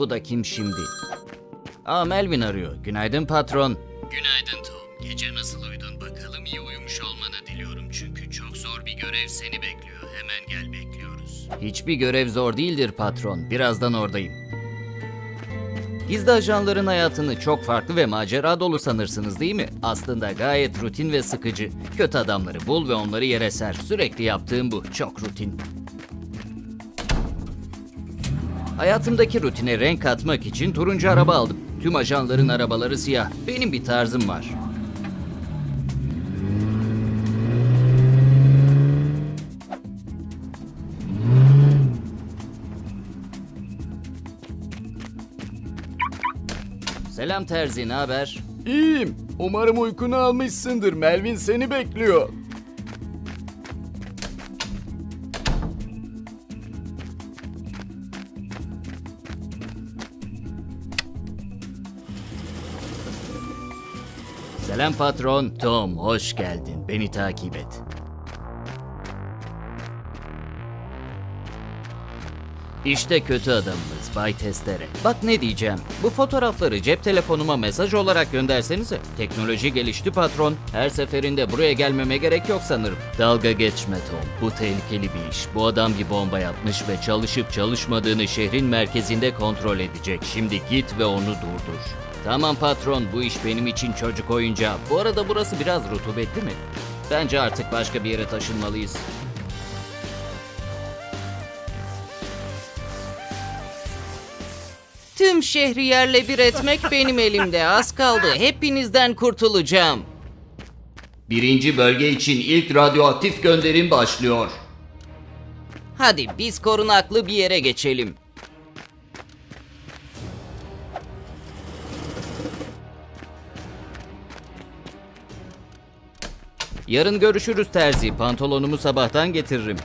Bu da kim şimdi? Aa Melvin arıyor. Günaydın patron. Günaydın Tom. Gece nasıl uyudun bakalım? İyi uyumuş olmanı diliyorum çünkü çok zor bir görev seni bekliyor. Hemen gel bekliyoruz. Hiçbir görev zor değildir patron. Birazdan oradayım. Gizli ajanların hayatını çok farklı ve macera dolu sanırsınız değil mi? Aslında gayet rutin ve sıkıcı. Kötü adamları bul ve onları yere ser. Sürekli yaptığım bu. Çok rutin. Hayatımdaki rutine renk katmak için turuncu araba aldım. Tüm ajanların arabaları siyah. Benim bir tarzım var. Selam Terzi, ne haber? İyiyim. Umarım uykunu almışsındır. Melvin seni bekliyor. Selam patron. Tom, hoş geldin. Beni takip et. İşte kötü adamımız Bay Testere. Bak ne diyeceğim. Bu fotoğrafları cep telefonuma mesaj olarak göndersenize. Teknoloji gelişti patron. Her seferinde buraya gelmeme gerek yok sanırım. Dalga geçme Tom. Bu tehlikeli bir iş. Bu adam bir bomba yapmış ve çalışıp çalışmadığını şehrin merkezinde kontrol edecek. Şimdi git ve onu durdur. Tamam patron bu iş benim için çocuk oyuncağı. Bu arada burası biraz rutubetli mi? Bence artık başka bir yere taşınmalıyız. Tüm şehri yerle bir etmek benim elimde. Az kaldı. Hepinizden kurtulacağım. Birinci bölge için ilk radyoaktif gönderim başlıyor. Hadi biz korunaklı bir yere geçelim. Yarın görüşürüz terzi. Pantolonumu sabahtan getiririm.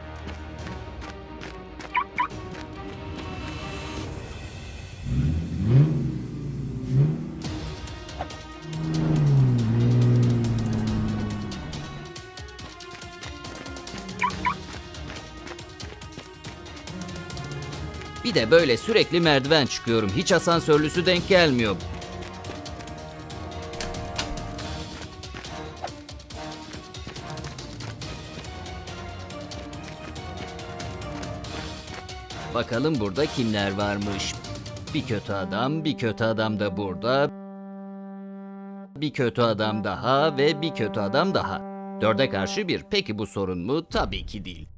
Bir de böyle sürekli merdiven çıkıyorum. Hiç asansörlüsü denk gelmiyor. Bakalım burada kimler varmış. Bir kötü adam, bir kötü adam da burada. Bir kötü adam daha ve bir kötü adam daha. Dörde karşı bir. Peki bu sorun mu? Tabii ki değil.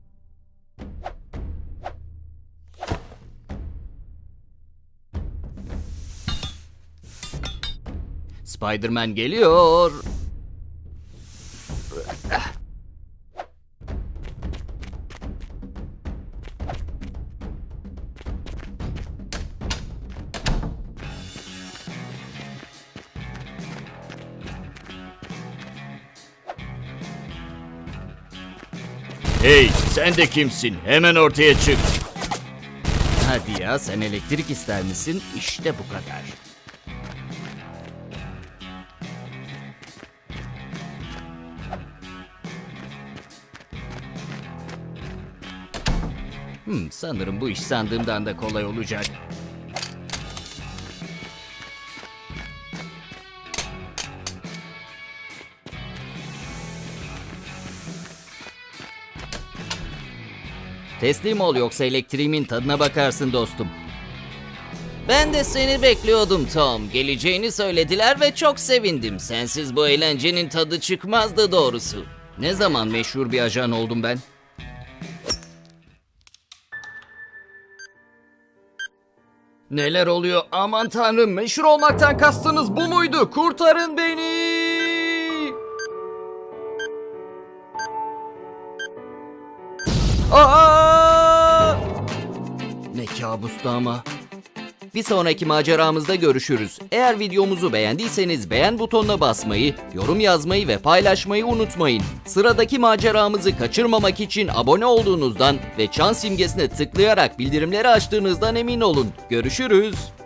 Spider-Man geliyor. Hey sen de kimsin? Hemen ortaya çık. Hadi ya sen elektrik ister misin? İşte bu kadar. Hmm, sanırım bu iş sandığımdan da kolay olacak. Teslim ol yoksa elektriğimin tadına bakarsın dostum. Ben de seni bekliyordum Tom. Geleceğini söylediler ve çok sevindim. Sensiz bu eğlencenin tadı çıkmazdı doğrusu. Ne zaman meşhur bir ajan oldum ben? Neler oluyor? Aman tanrım meşhur olmaktan kastınız bu muydu? Kurtarın beni! Kabustu ama. Bir sonraki maceramızda görüşürüz. Eğer videomuzu beğendiyseniz beğen butonuna basmayı, yorum yazmayı ve paylaşmayı unutmayın. Sıradaki maceramızı kaçırmamak için abone olduğunuzdan ve çan simgesine tıklayarak bildirimleri açtığınızdan emin olun. Görüşürüz.